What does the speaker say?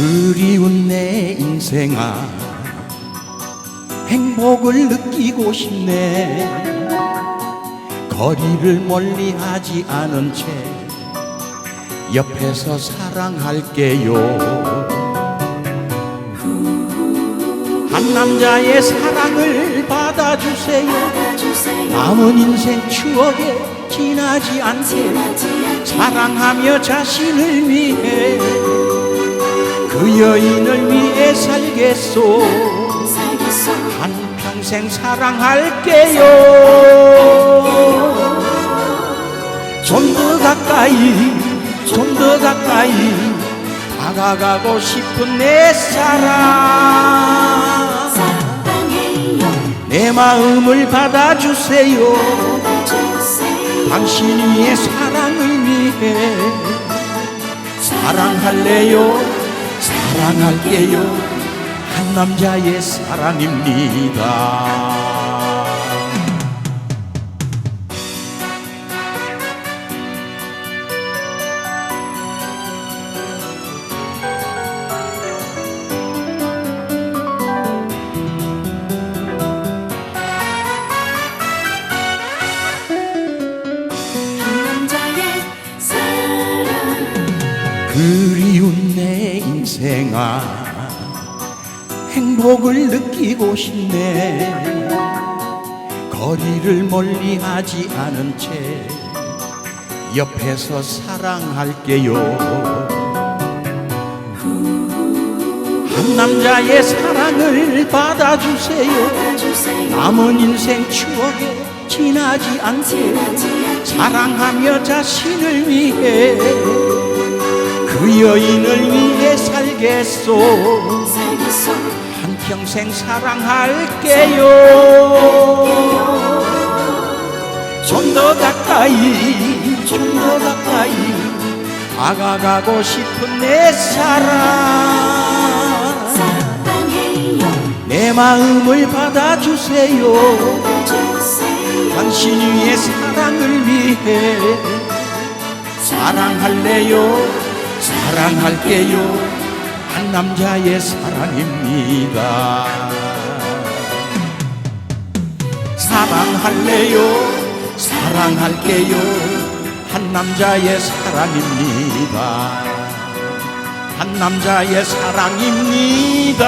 그리운 내 인생아 행복을 느끼고 싶네. 거리를 멀리 하지 않은 채 옆에서 사랑할게요. 한 남자의 사랑을 받아주세요. 남은 인생 추억에 지나지 않게. 사랑하며 자신을 위해 그 여인을 위해 살겠소. 한 평생 사랑할게요. 좀 더 가까이 좀 더 가까이 다가가고 싶은 내 사랑. 내 마음을 받아주세요. 당신 위의 사랑을 위해 사랑할래요 사랑할게요. 한 남자의 사랑입니다 그리운 내 인생아 행복을 느끼고 싶네. 거리를 멀리 하지 않은 채 옆에서 사랑할게요. 한 남자의 사랑을 받아주세요. 주세요 남은 인생 추억에 지나지 않게 사랑하며 자신을 위해 그 여인을 위해 살겠소. 한평생 사랑할게요. 좀 더 가까이 좀 더 가까이 다가가고 싶은 내 사랑. 내 마음을 받아주세요. 주세요. 당신 위의 사랑을 위해 사랑할래요 사랑할게요. 한 남자의 사랑입니다. 사랑할래요? 사랑할게요. 한 남자의 사랑입니다. 한 남자의 사랑입니다